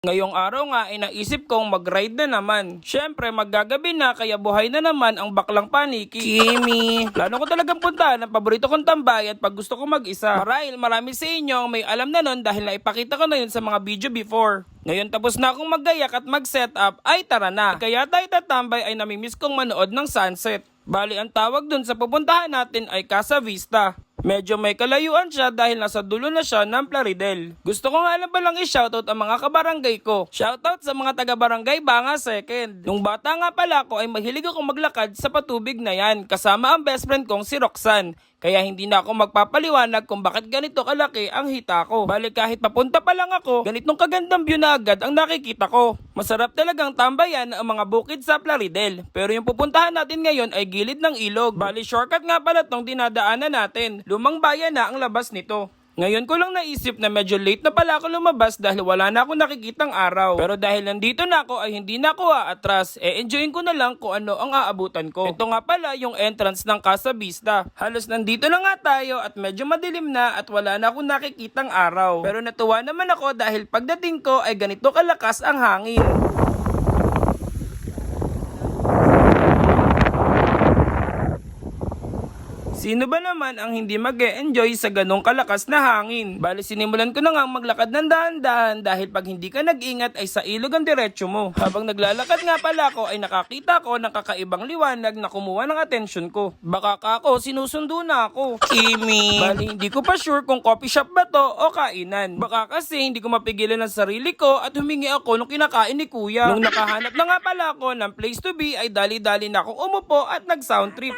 Ngayong araw nga ay naisip kong mag-ride na naman. Siyempre maggagabi na kaya buhay na naman ang baklang paniki. Kimi! Plano ko talagang puntahan ang paborito kong tambayan pag gusto ko mag-isa. Marahil marami sa inyo ang may alam na nun dahil naipakita ko na yun sa mga video before. Ngayon tapos na akong maggayak at mag-setup ay tara na. Kaya tayo tatambay ay namimiss kong manood ng sunset. Bali ang tawag dun sa pupuntahan natin ay Casa Vista. Medyo may kalayuan siya dahil nasa dulo na siya ng Plaridel. Gusto ko nga lang palang i-shoutout ang mga kabarangay ko. Shoutout sa mga taga-barangay Banga Second. Nung bata nga pala ako ay mahilig ako maglakad sa patubig na yan kasama ang best friend kong si Roxanne. Kaya hindi na ako magpapaliwanag kung bakit ganito kalaki ang hita ko. Bali kahit papunta pa lang ako, ganitong kagandang view na agad ang nakikita ko. Masarap talagang tambayan ang mga bukid sa Plaridel. Pero yung pupuntahan natin ngayon ay gilid ng ilog. Bali shortcut nga pala tong dinadaanan natin. Lumang bayan na ang labas nito. Ngayon ko lang naisip na medyo late na pala ako lumabas dahil wala na akong nakikitang araw. Pero dahil nandito na ako ay hindi na ako aatras, e enjoyin ko na lang kung ano ang aabutan ko. Ito nga pala yung entrance ng Casa Vista. Halos nandito na nga tayo at medyo madilim na at wala na akong nakikitang araw. Pero natuwa naman ako dahil pagdating ko ay ganito kalakas ang hangin. Sino ba naman ang hindi mag enjoy sa ganong kalakas na hangin? Bali sinimulan ko na nga maglakad ng dahan-dahan dahil pag hindi ka nag-ingat ay sa ilog ang diretsyo mo. Habang naglalakad nga pala ako ay nakakita ko ng kakaibang liwanag na kumuha ng atensyon ko. Baka ka ako sinusundo na ako. Kimi! Bali hindi ko pa sure kung coffee shop ba to o kainan. Baka kasi hindi ko mapigilan ang sarili ko at humingi ako nung kinakain ni kuya. Nung nakahanap na nga pala ako ng place to be ay dali-dali na akong umupo at nag-sound trip.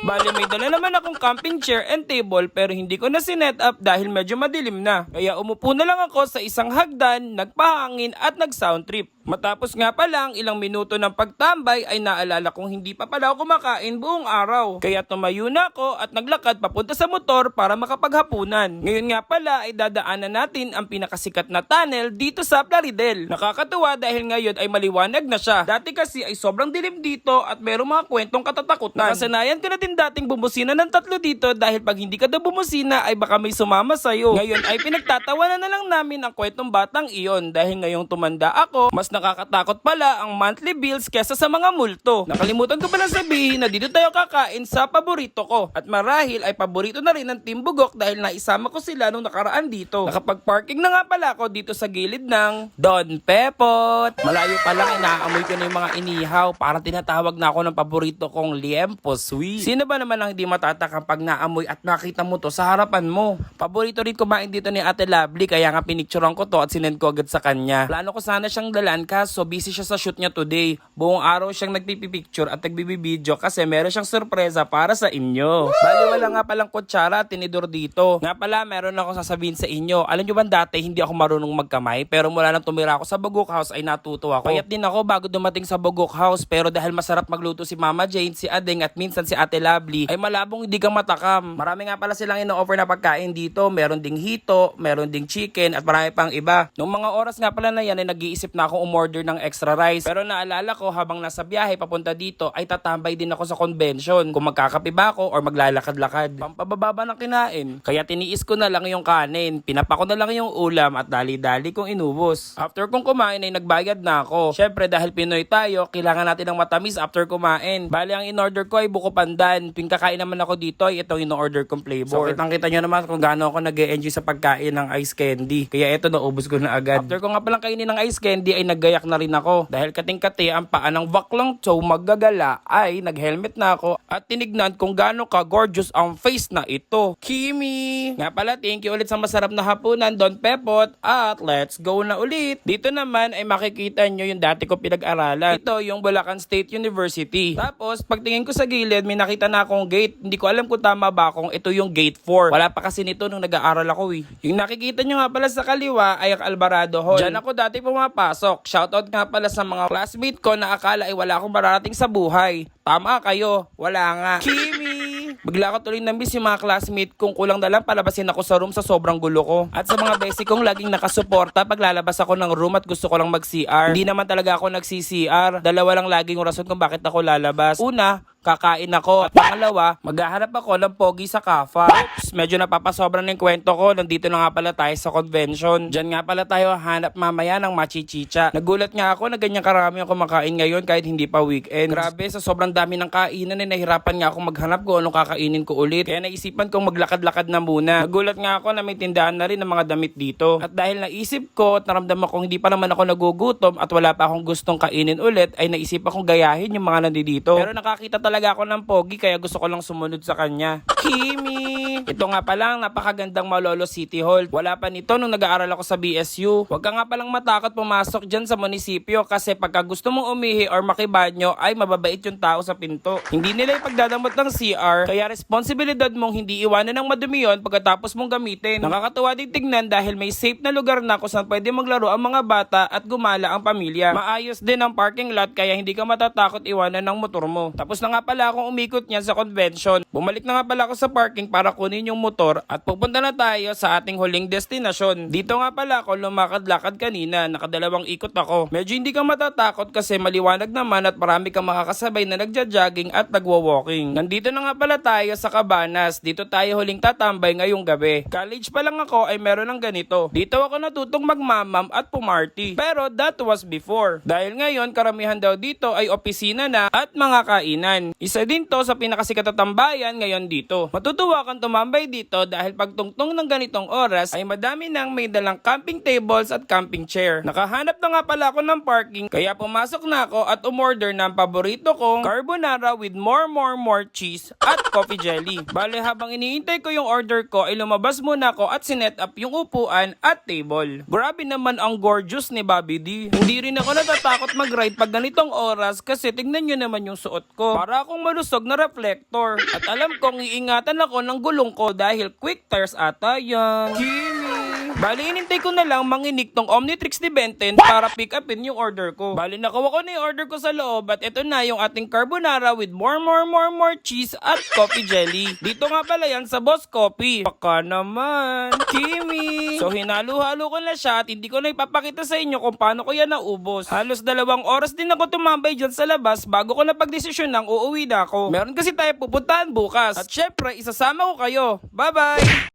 Bali may dala naman akong camping chair and table pero hindi ko na sinet up dahil medyo madilim na. Kaya umupo na lang ako sa isang hagdan, nagpahangin at nag-sound trip. Matapos nga pa lang ilang minuto ng pagtambay ay naalala kong hindi pa pala ako kumakain buong araw. Kaya tumayo na ako at naglakad papunta sa motor para makapaghapunan. Ngayon nga pala ay dadaanan natin ang pinakasikat na tunnel dito sa Plaridel. Nakakatuwa dahil ngayon ay maliwanag na siya. Dati kasi ay sobrang dilim dito at merong mga kwentong katatakutan. Nakasanayan ko na din dating bumusina ng tatlo dito dahil pag hindi ka daw bumusina ay baka may sumama sa'yo. Ngayon ay pinagtatawanan na lang namin ang kwentong batang iyon dahil ngayong tumanda ako, mas nakakatakot pala ang monthly bills kesa sa mga multo. Nakalimutan ko pala sabihin na dito tayo kakain sa paborito ko. At marahil ay paborito na rin ng Team Bugok dahil naisama ko sila nung nakaraan dito. Nakapag-parking na nga pala ako dito sa gilid ng Don Pepot. Malayo pa lang inaamoy ko na yung mga inihaw. Parang tinatawag na ako ng paborito kong liempo sweet. Sino ba naman ang hindi matatakang pag naamoy at nakita mo to sa harapan mo? Paborito rin kumain dito ni Ate Lovely kaya nga pinicturean ko to at sinend ko agad sa kanya. Plano ko sana siyang dalan kaso busy siya sa shoot niya today. Buong araw siyang nagpipicture at nagbibideo kasi meron siyang sorpresa para sa inyo. Bali wala nga palang kutsara at tinidor dito. Nga pala meron ako sasabihin sa inyo. Alam nyo ba dati hindi ako marunong magkamay pero mula nang tumira ako sa Bagok House ay natuto ako. Payat din ako bago dumating sa Bagok House pero dahil masarap magluto si Mama Jane, si Adeng at minsan si Ate Lovely ay malabong hindi ka matakam. Marami nga pala silang ino-offer na pagkain dito. Meron ding hito, meron ding chicken at marami pang iba. Nung mga oras nga pala na yan ay nag-iisip na akong umorder ng extra rice. Pero naalala ko habang nasa biyahe papunta dito ay tatambay din ako sa convention kung magkakape ba ako or maglalakad-lakad. Pampababa ng kinain. Kaya tiniis ko na lang yung kanin. Pinapa ko na lang yung ulam at dali-dali kong inubos. After kong kumain ay nagbayad na ako. Syempre dahil Pinoy tayo, kailangan natin ng matamis after kumain. Bali ang in-order ko ay buko pandan. Tuwing kakain naman ako dito ay itong in-order kong flavor. So kitang kita nyo naman kung gaano ako nag enjoy sa pagkain ng ice candy. Kaya ito naubos ko na agad. After ko nga palang kainin ng ice candy ay naggayak na rin ako. Dahil kating-kati ang paa ng Vaklong Chow maggagala ay nag-helmet na ako at tinignan kung gaano ka gorgeous ang face na ito. Kimi! Nga pala, thank you ulit sa masarap na hapunan, Don Pepot. At let's go na ulit. Dito naman ay makikita nyo yung dati ko pinag-aralan. Ito yung Bulacan State University. Tapos, pagtingin ko sa gilid, may nakita na akong gate. Hindi ko alam kung tama ba kung ito yung gate 4. Wala pa kasi nito nung nag-aaral ako eh. Yung nakikita nyo nga pala sa kaliwa ay ang Alvarado Hall. Diyan ako dati pumapasok. Shoutout nga pala sa mga classmate ko na akala ay wala akong mararating sa buhay. Tama kayo, wala nga. Kimi! Bigla ko tuloy na-miss yung mga classmate kung kulang na palabasin ako sa room sa sobrang gulo ko. At sa mga basic kong laging nakasuporta pag lalabas ako ng room at gusto ko lang mag-CR. Hindi naman talaga ako nag-CCR. Dalawa lang laging rason kung bakit ako lalabas. Una, kakain ako. At pangalawa, maghahanap ako ng pogi sa kafa. Oops, medyo napapasobra na kwento ko. Nandito na nga pala tayo sa convention. Diyan nga pala tayo hanap mamaya ng machichicha. Nagulat nga ako na ganyan karami ang kumakain ngayon kahit hindi pa weekend. Grabe, sa sobrang dami ng kainan eh, nahirapan nga ako maghanap kung anong kakainin ko ulit. Kaya naisipan kong maglakad-lakad na muna. Nagulat nga ako na may tindahan na rin ng mga damit dito. At dahil naisip ko at naramdaman kong hindi pa naman ako nagugutom at wala pa akong gustong kainin ulit, ay naisip akong gayahin yung mga nandito. Pero nakakita talaga ako ng pogi kaya gusto ko lang sumunod sa kanya. Kimi! Ito nga palang napakagandang Malolo City Hall. Wala pa nito nung nag-aaral ako sa BSU. Huwag ka nga palang matakot pumasok dyan sa munisipyo kasi pagka gusto mong umihi or makibanyo ay mababait yung tao sa pinto. Hindi nila ipagdadamot ng CR kaya responsibilidad mong hindi iwanan ng madumi yun pagkatapos mong gamitin. Nakakatuwa din tignan dahil may safe na lugar na kung saan pwede maglaro ang mga bata at gumala ang pamilya. Maayos din ang parking lot kaya hindi ka matatakot iwanan ng motor mo. Tapos na nga pala akong umikot niya sa convention. Bumalik na nga pala ako sa parking para kunin yung motor at pupunta na tayo sa ating huling destinasyon. Dito nga pala ako lumakad-lakad kanina. Nakadalawang ikot ako. Medyo hindi ka matatakot kasi maliwanag naman at marami kang makakasabay na nagja-jogging at nagwo-walking. Nandito na nga pala tayo sa Cabanas. Dito tayo huling tatambay ngayong gabi. College pa lang ako ay meron ng ganito. Dito ako natutong magmamam at pumarty. Pero that was before. Dahil ngayon karamihan daw dito ay opisina na at mga kainan. Isa din to sa pinakasikat na tambayan ngayon dito. Matutuwa kang tumambay dito dahil pagtungtong ng ganitong oras ay madami nang may dalang camping tables at camping chair. Nakahanap na nga pala ako ng parking kaya pumasok na ako at umorder ng paborito kong carbonara with more more more cheese at coffee jelly. Bale habang iniintay ko yung order ko ay lumabas muna ako at sinet up yung upuan at table. Grabe naman ang gorgeous ni Bobby D. Hindi rin ako natatakot mag-ride pag ganitong oras kasi tignan nyo naman yung suot ko. Para akong malusog na reflector. At alam kong iingatan ako ng gulong ko dahil quick tires ata yan. Kimi! Bali, inintay ko na lang manginig tong Omnitrix ni Benten para pick upin yung order ko. Bali, nakuha ko na yung order ko sa loob at ito na yung ating carbonara with more, more, more, more cheese at coffee jelly. Dito nga pala yan sa Boss Coffee. Baka naman. Kimi! So, hinalo-halo ko na siya at hindi ko na ipapakita sa inyo kung paano ko yan naubos. Halos dalawang oras din ako tumambay dyan sa labas bago ko napagdesisyon ng uuwi na ako. Meron kasi tayo pupuntahan bukas. At syempre, isasama ko kayo. Bye-bye!